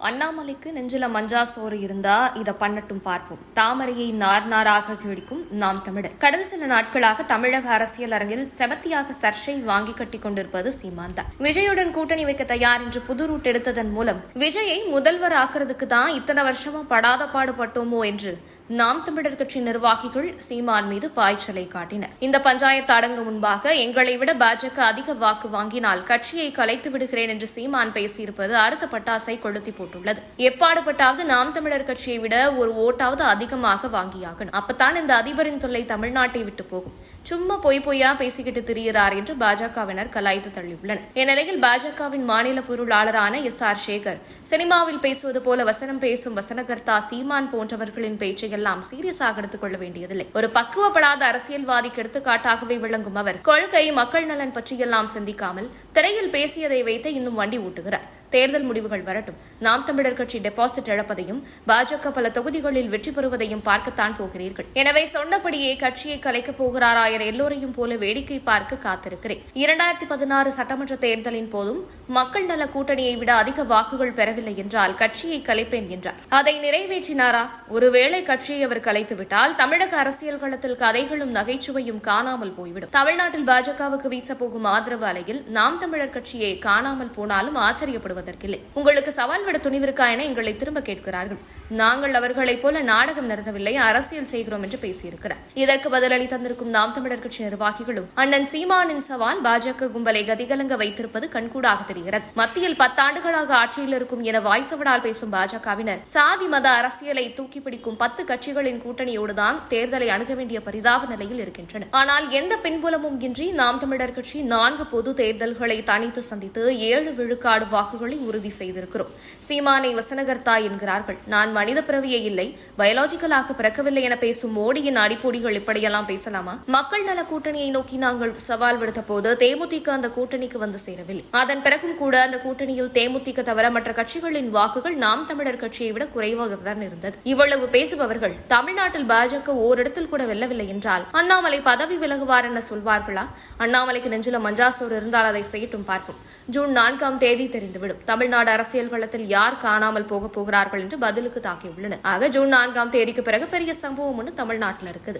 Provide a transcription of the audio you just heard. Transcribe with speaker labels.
Speaker 1: அண்ணாமலைக்கு நெஞ்சில மஞ்சா சோறு இருந்தா இதை பண்ணட்டும் பார்ப்போம். தாமரையை நார் நாராக கிழிக்கும் நாம் தமிழர். கடந்த சில நாட்களாக தமிழக அரசியல் அரங்கில் செமத்தியாக சர்ச்சை வாங்கி கட்டிக் கொண்டிருப்பது சீமான் தான் விஜயுடன் கூட்டணி வைக்க தயார் என்று புது ரூட் எடுத்ததன் மூலம் விஜயை முதல்வர் ஆக்குறதுக்கு தான் இத்தனை வருஷமா படாத பாடுபட்டோமோ என்று நாம் தமிழர் கட்சி நிர்வாகிகள் சீமான் மீது பாய்ச்சலை காட்டினர். இந்த பஞ்சாயத்து அடங்கு முன்பாக எங்களை விட பாஜக அதிக வாக்கு வாங்கினால் கட்சியை கலைத்து விடுகிறேன் என்று சீமான் பேசியிருப்பது அடுத்த பட்டாசை கொளுத்தி போட்டுள்ளது. எப்பாடுபட்டாவது நாம் தமிழர் கட்சியை விட ஒரு ஓட்டாவது அதிகமாக வாங்கியாகணும். அப்பத்தான் இந்த அதிபரின் தொல்லை தமிழ்நாட்டை விட்டு போகும். சும்மா பொய் பொய்யா பேசிக்கிட்டு திரிகிறார் என்று பாஜகவினர் கலாய்த்து தள்ளியுள்ளனர். இந்நிலையில் பாஜகவின் மாநில பொருளாளரான எஸ் ஆர் சேகர் சினிமாவில் பேசுவது போல வசனம் பேசும் வசனகர்த்தா சீமான் போன்றவர்களின் பேச்சை எல்லாம் சீரியஸாக எடுத்துக் கொள்ள வேண்டியதில்லை. ஒரு பக்குவப்படாத அரசியல்வாதிக்கு எடுத்துக்காட்டாகவே விளங்கும் அவர் கொள்கை மக்கள் நலன் பற்றியெல்லாம் சிந்திக்காமல் திரையில் பேசியதை வைத்து இன்னும் வண்டி ஊட்டுகிறார் தேர்தல் முடிவுகள் வரட்டும். நாம் தமிழர் கட்சி டெபாசிட் இழப்பதையும் பாஜக பல தொகுதிகளில் வெற்றி பெறுவதையும் பார்க்கத்தான் போகிறீர்கள். எனவே சொன்னபடியே கட்சியை கலைக்கப் போகிறாரா என எல்லோரையும் போல வேடிக்கை பார்க்க காத்திருக்கிறேன். இரண்டாயிரத்தி பதினாறு சட்டமன்ற தேர்தலின் போதும் மக்கள் நல கூட்டணியை விட அதிக வாக்குகள் பெறவில்லை என்றால் கட்சியை கலைப்பேன் என்றார். அதை நிறைவேற்றினாரா? ஒருவேளை கட்சியை அவர் கலைத்துவிட்டால் தமிழக அரசியல் களத்தில் கதைகளும் நகைச்சுவையும் காணாமல் போய்விடும். தமிழ்நாட்டில் பாஜகவுக்கு வீசப்போகும் ஆதரவு அலையில் நாம் தமிழர் கட்சியை காணாமல் போனாலும் ஆச்சரியப்படுவதற்கில்லை உங்களுக்கு சவால் விட துணிவிருக்கா என எங்களை திரும்ப கேட்கிறார்கள். நாங்கள் அவர்களைப் போல நாடகம் நடத்தவில்லை அரசியல் செய்கிறோம் என்று பேசியிருக்கிறார். இதற்கு பதிலளி தந்திருக்கும் நாம் தமிழர் கட்சி நிர்வாகிகளும் அண்ணன் சீமானின் சவால் பாஜக கும்பலை கதிகலங்க வைத்திருப்பது கண்கூடாக தெரிகிறது. மத்தியில் பத்தாண்டுகளாக ஆட்சியில் இருக்கும் என வாய்சவடால் பேசும் பாஜகவினர் சாதி மத அரசியலை தூக்கி பிடிக்கும் பத்து கட்சிகளின் கூட்டணியோடுதான் தேர்தலை அணுக வேண்டிய பரிதாப நிலையில் இருக்கின்றன ஆனால் எந்த பின்புலமும் இன்றி நாம் தமிழர் கட்சி நான்கு பொது தேர்தல்களை தனித்து சந்தித்து ஏழு விழுக்காடு வாக்குகளை உறுதி செய்திருக்கிறோம். சீமானை வசனகர்த்தா என்கிறார்கள். நான் மனித பிறவியே இல்லை. பயாலஜிக்கலாக பிறக்கவில்லை என பேசும் மோடியின் அடிப்பொடிகள் இப்படியெல்லாம் பேசலாமா? மக்கள் நல கூட்டணியை நோக்கி நாங்கள் சவால் விடுத்த போது தேமுதிக அந்த கூட்டணிக்கு வந்து சேரவில்லை. அதன் பிறகும் கூட அந்த கூட்டணியில் தேமுதிக தவிர மற்ற கட்சிகளின் வாக்குகள் நாம் தமிழர் கட்சியை விட குறைவாகத்தான் இருந்தது. இவ்வளவு பேசுபவர்கள் தமிழ்நாட்டில் பாஜக ஓரிடத்தில் கூட வெல்லவில்லை என்றால் அண்ணாமலை பதவி விலகுவார் என சொல்வார்களா? அண்ணாமலைக்கு நெஞ்சில மஞ்சாசோர் இருந்தால் அதை செய்யட்டும் பார்ப்போம். ஜூன் நான்காம் தேதி தெரிந்துவிடும். தமிழ்நாடு அரசியல் களத்தில் யார் காணாமல் போக போகிறார்கள் என்று பதிலுக்கு தாக்கியுள்ளனர். ஆக ஜூன் நான்காம் தேதிக்கு பிறகு பெரிய சம்பவம் ஒன்று தமிழ்நாட்டில் இருக்குது.